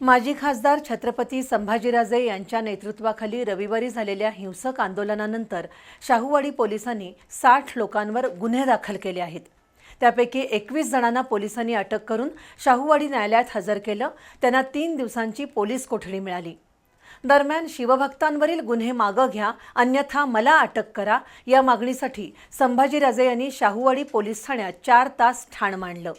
माजी खासदार छत्रपती संभाजीराजे यांच्या नेतृत्वाखाली रविवारी झालेल्या हिंसक आंदोलनानंतर शाहूवाडी पोलिसांनी साठ लोकांवर गुन्हे दाखल केले आहेत. त्यापैकी एकवीस जणांना पोलिसांनी अटक करून शाहूवाडी न्यायालयात हजर केलं. त्यांना तीन दिवसांची पोलीस कोठडी मिळाली. दरम्यान शिवभक्तांवरील गुन्हे मागं घ्या अन्यथा मला अटक करा या मागणीसाठी संभाजीराजे यांनी शाहूवाडी पोलीस ठाण्यात चार तास ठाण मांडलं.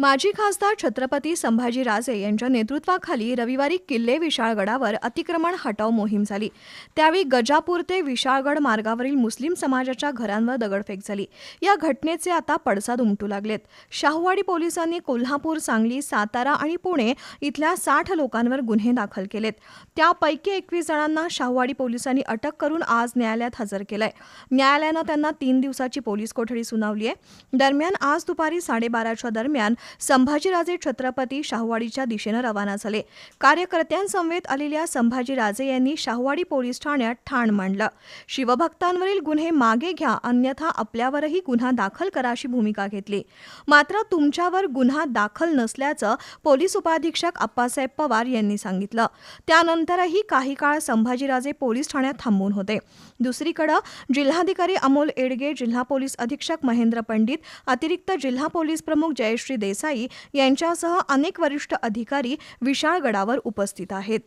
माजी खासदार छत्रपती संभाजीराजे यांच्या नेतृत्वाखाली रविवारी किल्ले विशाळगडावर अतिक्रमण हटाव मोहीम झाली. त्यावेळी गजापूर ते विशाळगड मार्गावरील मुस्लिम समाजाच्या घरांवर दगडफेक झाली. या घटनेचे आता पडसाद उमटू लागलेत. शाहूवाडी पोलिसांनी कोल्हापूर सांगली सातारा आणि पुणे इथल्या साठ लोकांवर गुन्हे दाखल केलेत. त्यापैकी एकवीस जणांना शाहूवाडी पोलिसांनी अटक करून आज न्यायालयात हजर केलंय. न्यायालयानं त्यांना तीन दिवसाची पोलीस कोठडी सुनावली आहे. दरम्यान आज दुपारी साडेबाराच्या दरम्यान संभाजीराजे छत्रपती शाहवाडीच्या दिशेनं रवाना झाले. कार्यकर्त्यांसमवेत आलेल्या संभाजीराजे यांनी शाहवाडी पोलीस ठाण्यात ठाण मांडलं. शिवभक्तांवरील गुन्हे मागे घ्या अन्यथा आपल्यावरही गुन्हा दाखल करा अशी भूमिका घेतली. मात्र तुमच्यावर गुन्हा दाखल नसल्याचं पोलीस उपाधीक्षक अप्पासाहेब पवार यांनी सांगितलं. त्यानंतरही काही काळ संभाजीराजे पोलीस ठाण्यात थांबून होते. दुसरीकडं जिल्हाधिकारी अमोल एडगे जिल्हा पोलीस अधीक्षक महेंद्र पंडित अतिरिक्त जिल्हा पोलीस प्रमुख जयश्री देसाई यांच्यासह अनेक वरिष्ठ अधिकारी विशाळगडावर उपस्थित आहेत.